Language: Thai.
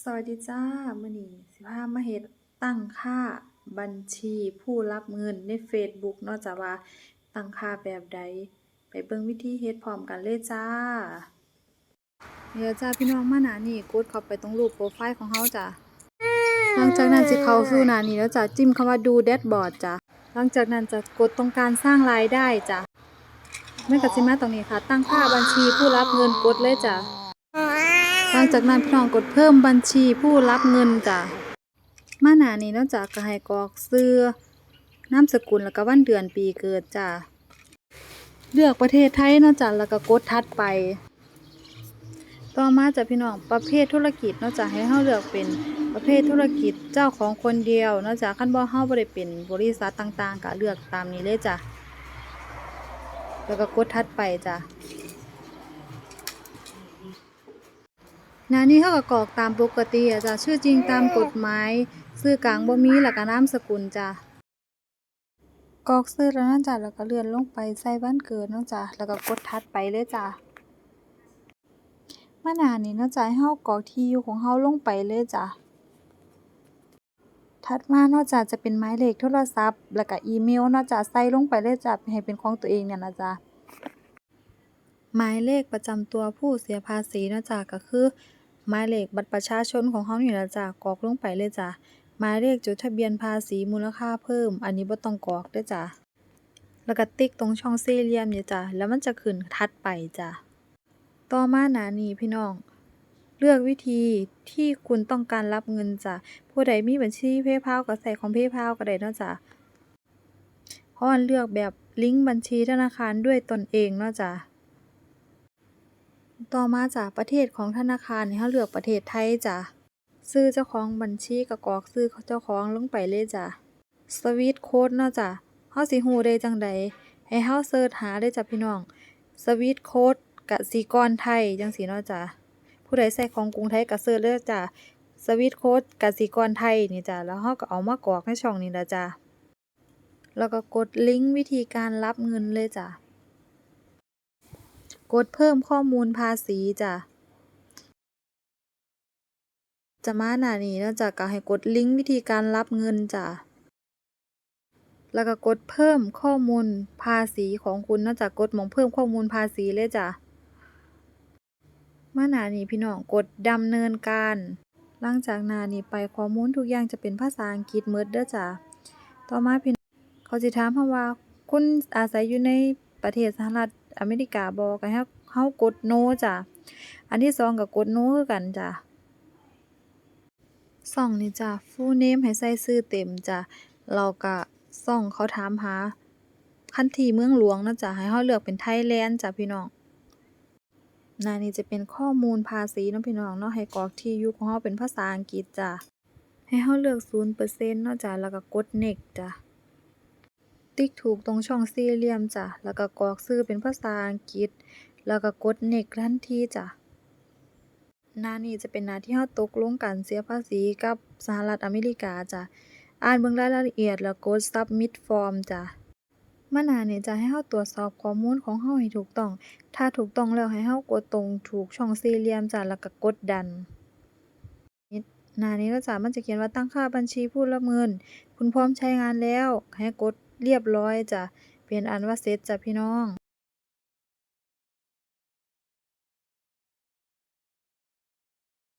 สวัสดีจ้ามื้อนี้สิพามาเฮ็ดตั้งค่าบัญชีผู้รับเงินในเฟซบุ๊กเนาะจ้ะว่าตั้งค่าแบบใด ไปเบิ่งวิธีเฮ็ดพร้อมกันเลยจ้าเดี๋ยวจ้าพี่น้องมาหน้านี้กดเข้าไปตรงรูปโปรไฟล์ของเฮาจ้ะหลังจากนั้นสิเข้าสู่หน้านี้แล้วจ้ะจิ้มคำว่าดูแดชบอร์ดจ้ะหลังจากนั้นจะกดตรงการสร้างรายได้จ้ะมันก็สิมาตรงนี้ค่ะ ตั้งค่าบัญชีผู้รับเงินกดเลยจ้ะ หลังจากนั้นพี่น้องกดเพิ่มบัญชีผู้รับเงินจ้ะมาหน้านี้นอกจากก็ให้กรอกชื่อนามสกุลแล้วก็วันเดือนปีเกิดจ้ะเลือกประเทศไทยนอกจากแล้วก็กดทัดไป ต่อมาจะพี่น้องประเภทธุรกิจนอกจากให้เฮาเลือกเป็นประเภทธุรกิจเจ้าของคนเดียวนอกจากคันบ่เฮาบ่ได้เป็นบริษัทต่างๆก็เลือกตามนี้เลยจ้ะแล้วก็กดทัดไปจ้ะ ห นานี้เขาก็กรอกตามปกติอะจ้ะชื่อจริงตามกฎหมายชื่อกลางบ่มีแล้วก็นามสกุลจ้ะกรอกชื่อแล้วนั่นจ้ะแล้วก็เลื่อนลงไปใส่วันเกิดเนาะจ้ะแล้วก็กดทัดไปเลยจ้ะมาหน้านี้เนาะจ้ะให้เฮากรอกที่อยู่ของเฮาลงไปเลยจ้ะถัดมานาะจ้ะจะเป็นหมายเลขโทรศัพท์ แล้วก็อีเมลนาะจ้ะใส่ลงไปเลยจ้ะให้เป็นของตัวเองเนี่ยนะจ้ะ หมายเลขประจำตัวผู้เสียภาษีนะจ้ะก็คือ หมายเลขบัตรประชาชนของเขานี่ล่ะจ้ะกรอกลงไปเลยจ้ะหมายเลขจดทะเบียนภาษีมูลค่าเพิ่ม อันนี้บ่ต้องกรอกเด้อจ้ะแล้วก็ติ๊กตรงช่องสี่เหลี่ยมนี่จ้ะแล้วมันจะขึ้นถัดไปจ้ะต่อมาหน้านี้พี่น้อง เลือกวิธีที่คุณต้องการรับเงินจ้ะผู้ใดมีบัญชี PayPal ก็ใส่ของ PayPal ก็ได้นะจ้ะเพราะว่าเลือกแบบลิงก์บัญชีธนาคารด้วยตนเองเนาะจ้ะ ต่อมาจากประเทศของธนาคารนี่เราเลือกประเทศไทยจ้ะชื่อเจ้าของบัญชีก็กรอกชื่อเจ้าของลงไปเลยจ้ะสวิตโค้ดเนาะจ้ะเฮาสิฮู้ได้จังใดให้เฮาเสิร์ชหาเลยจ้ะพี่น้องสวิตโค้ดกสิกรไทยจังซี่เนาะจ้ะผู้ใดใส่ของกรุงไทยก็เสิร์ชเลยจ้ะสวิตโค้ดกสิกรไทยนี่จ้ะแล้วเฮาก็เอามากรอกในช่องนี้ละจ้ะแล้วก็กดลิงก์วิธีการรับเงินเลยจ้ะ กดเพิ่มข้อมูลภาษีจ้ะจะมาหน้านี้แล้วจะก็ให้กดลิงก์วิธีการรับเงินจ้ะ แล้วก็กดเพิ่มข้อมูลภาษีของคุณเนาะจ้ะกดหมองเพิ่มข้อมูลภาษีเลยจ้ะ มาหน้านี้พี่น้องกดดำเนินการ หลังจากหน้านี้ไปข้อมูลทุกอย่างจะเป็นภาษาอังกฤษหมดเด้อจ้ะ ต่อมาพี่เขาสิถามว่าคุณอาศัยอยู่ในประเทศสหรัฐ อเมริกาบ่ก็ให้เรากด no จ้ะ อันที่สองก็กด no คือกันจ้ะช่องนี่จ้ะ full name ให้ใส่ชื่อเต็มจ้ะแล้วก็ช่องเขาถามหาคันที่เมืองหลวงนาะจ้ะให้เราเลือกเป็น Thailand จ้ะพี่น้องนานี้จะเป็นข้อมูลภาษีเนาะพี่น้องเนาะให้กรอกที่อยู่ของเราเป็นภาษาอังกฤษจ้ะให้เราเลือก0%เนาะจ้ะแล้วก็กด next จ้ะ ติ๊กถูกตรงช่องสี่เหลี่ยมจ้ะ แล้วก็กรอกชื่อเป็นภาษาอังกฤษ แล้วก็กด next ทันทีจ้ะหน้านี้จะเป็นหน้าที่เราตกลงกันเสียภาษีกับสหรัฐอเมริกาจ้ะ อ่านเบิ่งรายละเอียดแล้วกด submit form จ้ะมาหน้านี้จะให้เราตรวจสอบข้อมูลของเราให้ถูกต้อง ถ้าถูกต้องแล้วให้เรากดตรงถูกช่องสี่เหลี่ยมจ้ะ แล้วก็กดดันหน้านี้เนาะจ้ะมันจะเขียนว่าตั้งค่าบัญชีผู้รับเงิน คุณพร้อมใช้งานแล้ว ให้กด เรียบร้อยจ้ะ เป็นอันว่าเสร็จจ้ะพี่น้อง